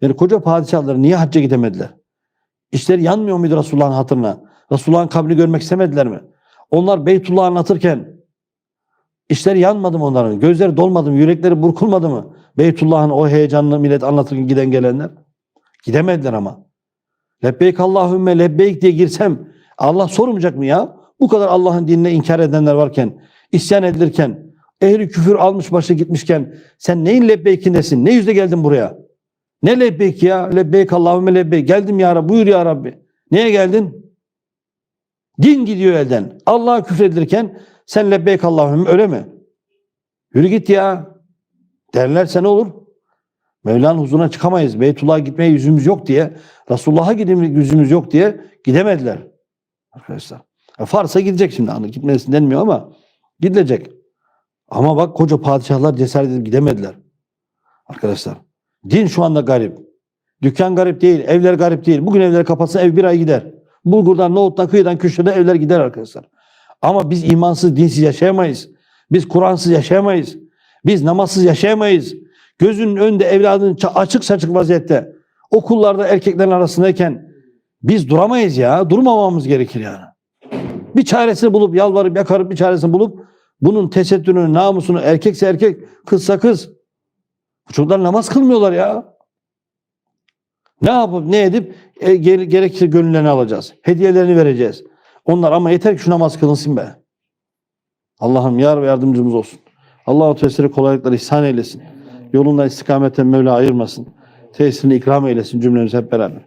Yani koca padişahları niye hacca gidemediler? İşleri yanmıyor muydu Resulullah'ın hatırına? Resulullah'ın kabrini görmek istemediler mi? Onlar Beytullah'ı anlatırken işleri yanmadı mı onların? Gözleri dolmadı mı? Yürekleri burkulmadı mı? Beytullah'ın o heyecanını millet anlatırken giden gelenler. Gidemediler ama. Lebbeyk Allahümme lebbeyk diye girsem Allah sormayacak mı ya? Bu kadar Allah'ın dinine inkar edenler varken, isyan edilirken, ehli küfür almış başı gitmişken sen neyin lebbeykindesin? Ne yüzle geldin buraya? Ne lebbeyk ya? Lebbeyk Allahümme lebbeyk. Geldim ya Rabbi. Buyur ya Rabbi. Neye geldin? Din gidiyor elden. Allah'a küfredilirken sen lebbeyk Allahümme öyle mi? Yürü git ya. Derlerse ne olur? Mevla'nın huzuruna çıkamayız. Beytullah'a gitmeye yüzümüz yok diye, Resulullah'a gidip yüzümüz yok diye gidemediler. Arkadaşlar. E, Fars'a gidecek şimdi. Hani gitmesin denmiyor ama gidilecek. Ama bak koca padişahlar cesaret edip gidemediler. Arkadaşlar. Din şu anda garip. Dükkan garip değil, evler garip değil. Bugün evleri kapatsa ev bir ay gider. Bulgurdan, nohuttan, kıyıdan, köşeden evler gider arkadaşlar. Ama biz imansız, dinsiz yaşayamayız. Biz Kur'ansız yaşayamayız. Biz namazsız yaşayamayız. Gözünün önünde evladın açık saçık vaziyette okullarda erkeklerin arasındayken biz duramayız ya. Durmamamız gerekir yani. Bir çaresini bulup yalvarıp yakarıp bir çaresini bulup bunun tesettürünü, namusunu erkekse erkek, kızsa kız. Bu çocuklar namaz kılmıyorlar ya. Ne yapıp ne edip e, gere- gerekirse gönüllerini alacağız. Hediyelerini vereceğiz. Onlar ama yeter ki şu namaz kılınsın be. Allah'ım yar ve yardımcımız olsun. Allah-u Teala kolaylıklar ihsan eylesin. Yolunda istikameten Mevla ayırmasın. Tesirini ikram eylesin cümlemiz hep beraber.